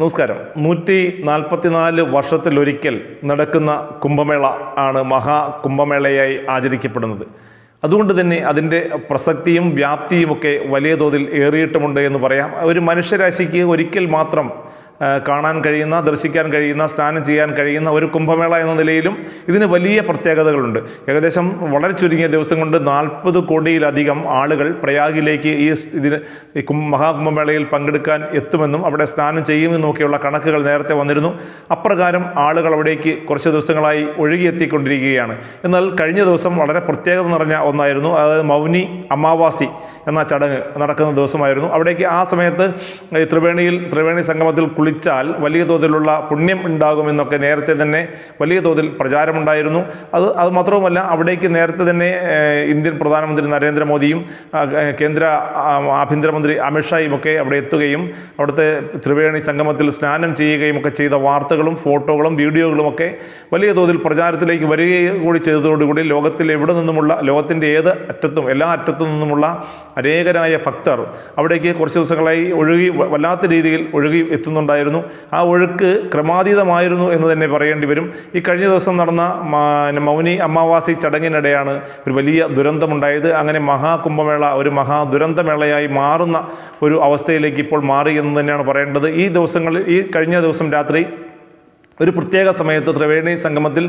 നമസ്കാരം. നൂറ്റി നാൽപ്പത്തിനാല് വർഷത്തിലൊരിക്കൽ നടക്കുന്ന കുംഭമേള ആണ് മഹാകുംഭമേളയായി ആചരിക്കപ്പെടുന്നത്. അതുകൊണ്ട് തന്നെ അതിന്റെ പ്രസക്തിയും വ്യാപ്തിയുമൊക്കെ വലിയ തോതിൽ ഏറിയിട്ടുമുണ്ട് എന്ന് പറയാം. ഒരു മനുഷ്യരാശിക്ക് ഒരിക്കൽ മാത്രം കാണാൻ കഴിയുന്ന ദർശിക്കാൻ കഴിയുന്ന സ്നാനം ചെയ്യാൻ കഴിയുന്ന ഒരു കുംഭമേള എന്ന നിലയിലും ഇതിന് വലിയ പ്രത്യേകതകളുണ്ട്. ഏകദേശം വളരെ ചുരുങ്ങിയ ദിവസം കൊണ്ട് നാൽപ്പത് കോടിയിലധികം ആളുകൾ പ്രയാഗിലേക്ക് ഈ ഇതിന് മഹാകുംഭമേളയിൽ പങ്കെടുക്കാൻ എത്തുമെന്നും അവിടെ സ്നാനം ചെയ്യുമെന്നൊക്കെയുള്ള കണക്കുകൾ നേരത്തെ വന്നിരുന്നു. അപ്രകാരം ആളുകൾ അവിടേക്ക് കുറച്ച് ദിവസങ്ങളായി ഒഴുകിയെത്തിക്കൊണ്ടിരിക്കുകയാണ്. എന്നാൽ കഴിഞ്ഞ ദിവസം വളരെ പ്രത്യേകത നിറഞ്ഞ ഒന്നായിരുന്നു. അതായത് മൗനി അമാവാസി എന്ന ചടങ്ങ് നടക്കുന്ന ദിവസമായിരുന്നു. അവിടേക്ക് ആ സമയത്ത് ത്രിവേണിയിൽ ത്രിവേണി സംഗമത്തിൽ കുളിച്ചാൽ വലിയ തോതിലുള്ള പുണ്യം ഉണ്ടാകുമെന്നൊക്കെ നേരത്തെ തന്നെ വലിയ തോതിൽ പ്രചാരമുണ്ടായിരുന്നു. അത് അത് മാത്രവുമല്ല അവിടേക്ക് നേരത്തെ തന്നെ ഇന്ത്യൻ പ്രധാനമന്ത്രി നരേന്ദ്രമോദിയും കേന്ദ്ര ആഭ്യന്തരമന്ത്രി അമിത്ഷായും ഒക്കെ അവിടെ എത്തുകയും അവിടുത്തെ ത്രിവേണി സംഗമത്തിൽ സ്നാനം ചെയ്യുകയും ഒക്കെ ചെയ്ത വാർത്തകളും ഫോട്ടോകളും വീഡിയോകളും ഒക്കെ വലിയ തോതിൽ പ്രചാരത്തിലേക്ക് വരികയും കൂടി ചെയ്തതോടുകൂടി ലോകത്തിൽ എവിടെ നിന്നുമുള്ള ലോകത്തിന്റെ ഏത് അറ്റത്തും എല്ലാ അറ്റത്തു നിന്നുമുള്ള അനേകരായ ഭക്തർ അവിടേക്ക് കുറച്ച് ദിവസങ്ങളായി ഒഴുകി വല്ലാത്ത രീതിയിൽ ഒഴുകി എത്തുന്നുണ്ടായിരുന്നു ആ ഒഴുക്ക് ക്രമാതീതമായിരുന്നു എന്ന് തന്നെ പറയേണ്ടി വരും. ഈ കഴിഞ്ഞ ദിവസം നടന്ന മൗനി അമാവാസി ചടങ്ങിനിടെയാണ് ഒരു വലിയ ദുരന്തമുണ്ടായത്. അങ്ങനെ മഹാകുംഭമേള ഒരു മഹാ ദുരന്തമേളയായി മാറുന്ന ഒരു അവസ്ഥയിലേക്ക് ഇപ്പോൾ മാറി എന്ന് തന്നെയാണ് പറയേണ്ടത്. ഈ ദിവസങ്ങളിൽ ഈ കഴിഞ്ഞ ദിവസം രാത്രി ഒരു പ്രത്യേക സമയത്ത് ത്രിവേണി സംഗമത്തിൽ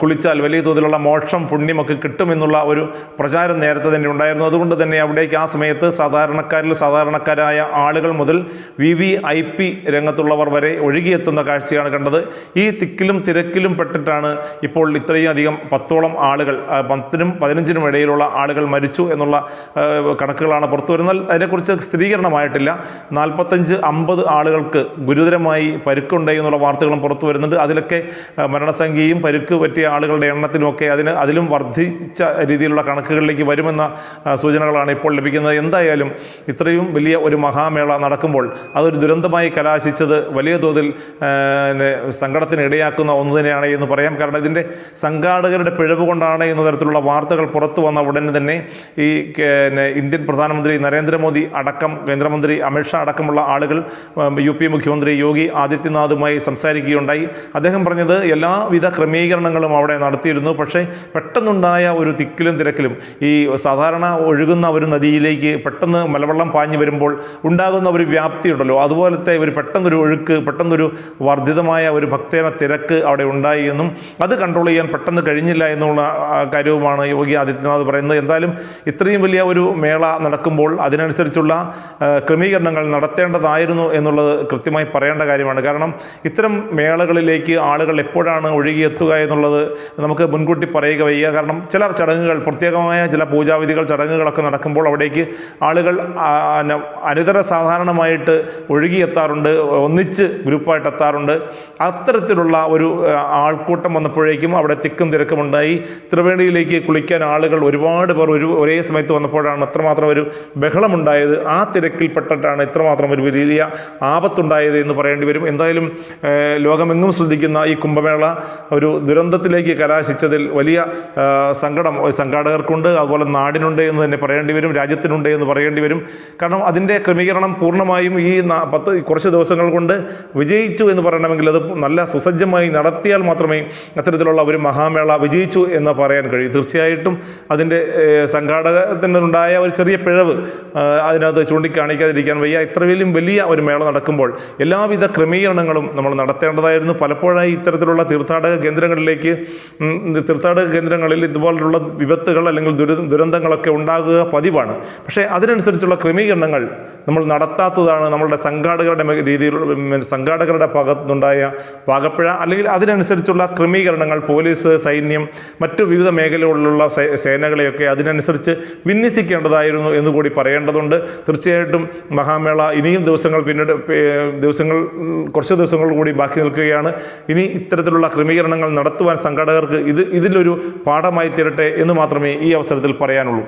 കുളിച്ചാൽ വലിയ തോതിലുള്ള മോക്ഷം പുണ്യമൊക്കെ കിട്ടുമെന്നുള്ള ഒരു പ്രചാരം നേരത്തെ തന്നെ ഉണ്ടായിരുന്നു. അതുകൊണ്ട് തന്നെ അവിടേക്ക് ആ സമയത്ത് സാധാരണക്കാരിൽ സാധാരണക്കാരായ ആളുകൾ മുതൽ വി വി ഐ പി രംഗത്തുള്ളവർ വരെ ഒഴുകിയെത്തുന്ന കാഴ്ചയാണ് കണ്ടത്. ഈ തിക്കിലും തിരക്കിലും പെട്ടിട്ടാണ് ഇപ്പോൾ ഇത്രയും അധികം പത്തോളം ആളുകൾ പത്തിനും പതിനഞ്ചിനും ഇടയിലുള്ള ആളുകൾ മരിച്ചു എന്നുള്ള കണക്കുകളാണ് പുറത്തു വരുന്നത്. അതിനെക്കുറിച്ച് സ്ഥിരീകരണമായിട്ടില്ല. നാൽപ്പത്തഞ്ച് അമ്പത് ആളുകൾക്ക് ഗുരുതരമായി പരുക്കുണ്ടായി എന്നുള്ള വാർത്തകളും പുറത്തു വരുന്നുണ്ട്. അതിലൊക്കെ മരണസംഖ്യയും പരുക്ക് പറ്റിയ ആളുകളുടെ എണ്ണത്തിനുമൊക്കെ അതിന് അതിലും വർദ്ധിച്ച രീതിയിലുള്ള കണക്കുകളിലേക്ക് വരുമെന്ന സൂചനകളാണ് ഇപ്പോൾ ലഭിക്കുന്നത്. എന്തായാലും ഇത്രയും വലിയ ഒരു മഹാമേള നടക്കുമ്പോൾ അതൊരു ദുരന്തമായി കലാശിച്ചത് വലിയ തോതിൽ സങ്കടത്തിന് ഇടയാക്കുന്ന ഒന്ന് തന്നെയാണ് എന്ന് പറയാം. കാരണം ഇതിന്റെ സംഘാടകരുടെ പിഴവ് കൊണ്ടാണ് എന്ന തരത്തിലുള്ള വാർത്തകൾ പുറത്തു വന്ന ഉടനെ തന്നെ ഈ ഇന്ത്യൻ പ്രധാനമന്ത്രി നരേന്ദ്രമോദി അടക്കം കേന്ദ്രമന്ത്രി അമിത്ഷാ അടക്കമുള്ള ആളുകൾ യു പി മുഖ്യമന്ത്രി യോഗി ആദിത്യനാഥുമായി സംസാരിക്കുകയുണ്ടായി. അദ്ദേഹം പറഞ്ഞത് എല്ലാവിധ ക്രമീകരണങ്ങളും അവിടെ നടത്തിയിരുന്നു. പക്ഷേ പെട്ടെന്നുണ്ടായ ഒരു തിക്കിലും തിരക്കിലും ഈ സാധാരണ ഒഴുകുന്ന ഒരു നദിയിലേക്ക് പെട്ടെന്ന് മലവെള്ളം പാഞ്ഞു വരുമ്പോൾ ഉണ്ടാകുന്ന ഒരു വ്യാപ്തി ഉണ്ടല്ലോ അതുപോലത്തെ ഒരു പെട്ടെന്നൊരു ഒഴുക്ക് പെട്ടെന്നൊരു വർദ്ധിതമായ ഒരു ഭക്തേന തിരക്ക് അവിടെ ഉണ്ടായി എന്നും അത് കൺട്രോൾ ചെയ്യാൻ പെട്ടെന്ന് കഴിഞ്ഞില്ല എന്നുള്ള കാര്യവുമാണ് യോഗി ആദിത്യനാഥ് പറയുന്നത്. എന്തായാലും ഇത്രയും വലിയ ഒരു മേള നടക്കുമ്പോൾ അതിനനുസരിച്ചുള്ള ക്രമീകരണങ്ങൾ നടത്തേണ്ടതായിരുന്നു എന്നുള്ളത് കൃത്യമായി പറയേണ്ട കാര്യമാണ്. കാരണം ഇത്തരം മേളകളിലേക്ക് ആളുകൾ എപ്പോഴാണ് ഒഴുകിയെത്തുക എന്നുള്ളത് നമുക്ക് മുൻകൂട്ടി പറയുക വയ്യ. കാരണം ചില ചടങ്ങുകൾ പ്രത്യേകമായ ചില പൂജാവിധികൾ ചടങ്ങുകളൊക്കെ നടക്കുമ്പോൾ അവിടേക്ക് ആളുകൾ അനിതര സാധാരണമായിട്ട് ഒഴുകിയെത്താറുണ്ട് ഒന്നിച്ച് ഗ്രൂപ്പായിട്ട് എത്താറുണ്ട് അത്തരത്തിലുള്ള ഒരു ആൾക്കൂട്ടം വന്നപ്പോഴേക്കും അവിടെ തിക്കും തിരക്കുമുണ്ടായി. ത്രിവേണിയിലേക്ക് കുളിക്കാൻ ആളുകൾ ഒരുപാട് പേർ ഒരു ഒരേ സമയത്ത് വന്നപ്പോഴാണ് അത്രമാത്രം ഒരു ബഹളമുണ്ടായത്. ആ തിരക്കിൽപ്പെട്ടിട്ടാണ് ഇത്രമാത്രം ഒരു വലിയ ആപത്തുണ്ടായത് എന്ന് പറയേണ്ടി വരും. എന്തായാലും ഏഹ്, ലോകമെങ്ങും ശ്രദ്ധിക്കുന്ന ഈ കുംഭമേള ഒരു ദുരന്തത്തിലേക്ക് കലാശിച്ചതിൽ വലിയ സങ്കടം സംഘാടകർക്കുണ്ട്. അതുപോലെ നാടിനുണ്ട് എന്ന് തന്നെ പറയേണ്ടി വരും രാജ്യത്തിനുണ്ട് എന്ന് പറയേണ്ടി വരും. കാരണം അതിന്റെ ക്രമീകരണം പൂർണമായും ഈ പത്ത് കുറച്ച് ദിവസങ്ങൾ കൊണ്ട് വിജയിച്ചു എന്ന് പറയണമെങ്കിൽ അത് നല്ല സുസജ്ജമായി നടത്തിയാൽ മാത്രമേ അത്തരത്തിലുള്ള ഒരു മഹാമേള വിജയിച്ചു എന്ന് പറയാൻ കഴിയൂ. തീർച്ചയായിട്ടും അതിന്റെ സംഘാടകത്തിനുണ്ടായ ഒരു ചെറിയ പിഴവ് അതിനകത്ത് ചൂണ്ടിക്കാണിക്കാതിരിക്കാൻ വയ്യ. ഇത്രയും വലിയ ഒരു മേള നടക്കുമ്പോൾ എല്ലാവിധ ക്രമീകരണങ്ങളും നമ്മൾ നടത്തേണ്ടതായിരുന്നു. പലപ്പോഴായി ഇത്തരത്തിലുള്ള തീർത്ഥാടക കേന്ദ്രങ്ങളിലേക്ക് തീർത്ഥാടക കേന്ദ്രങ്ങളിൽ ഇതുപോലുള്ള വിപത്തുകൾ അല്ലെങ്കിൽ ദുര ദുരന്തങ്ങളൊക്കെ ഉണ്ടാകുക പതിവാണ്. പക്ഷേ അതിനനുസരിച്ചുള്ള ക്രമീകരണങ്ങൾ നമ്മൾ നടത്താത്തതാണ് നമ്മളുടെ സംഘാടകരുടെ രീതിയിലുള്ള സംഘാടകരുടെ ഭാഗത്തുനിന്നുണ്ടായ പാകപ്പിഴ അല്ലെങ്കിൽ അതിനനുസരിച്ചുള്ള ക്രമീകരണങ്ങൾ പോലീസ് സൈന്യം മറ്റു വിവിധ മേഖലകളിലുള്ള സേനകളെയൊക്കെ അതിനനുസരിച്ച് വിന്യസിക്കേണ്ടതായിരുന്നു എന്ന് കൂടി പറയേണ്ടതുണ്ട്. തീർച്ചയായിട്ടും മഹാമേള ഇനിയും ദിവസങ്ങൾ പിന്നീട് ദിവസങ്ങൾ കുറച്ച് ദിവസങ്ങൾ കൂടി ബാക്കി നിൽക്കുകയാണ്. ഇനി ഇത്തരത്തിലുള്ള ക്രമീകരണങ്ങൾ നടത്തുവാൻ സംഘാടകർക്ക് ഇത് ഇതിലൊരു പാഠമായി തീരട്ടെ എന്ന് മാത്രമേ ഈ അവസരത്തിൽ പറയാനുള്ളൂ.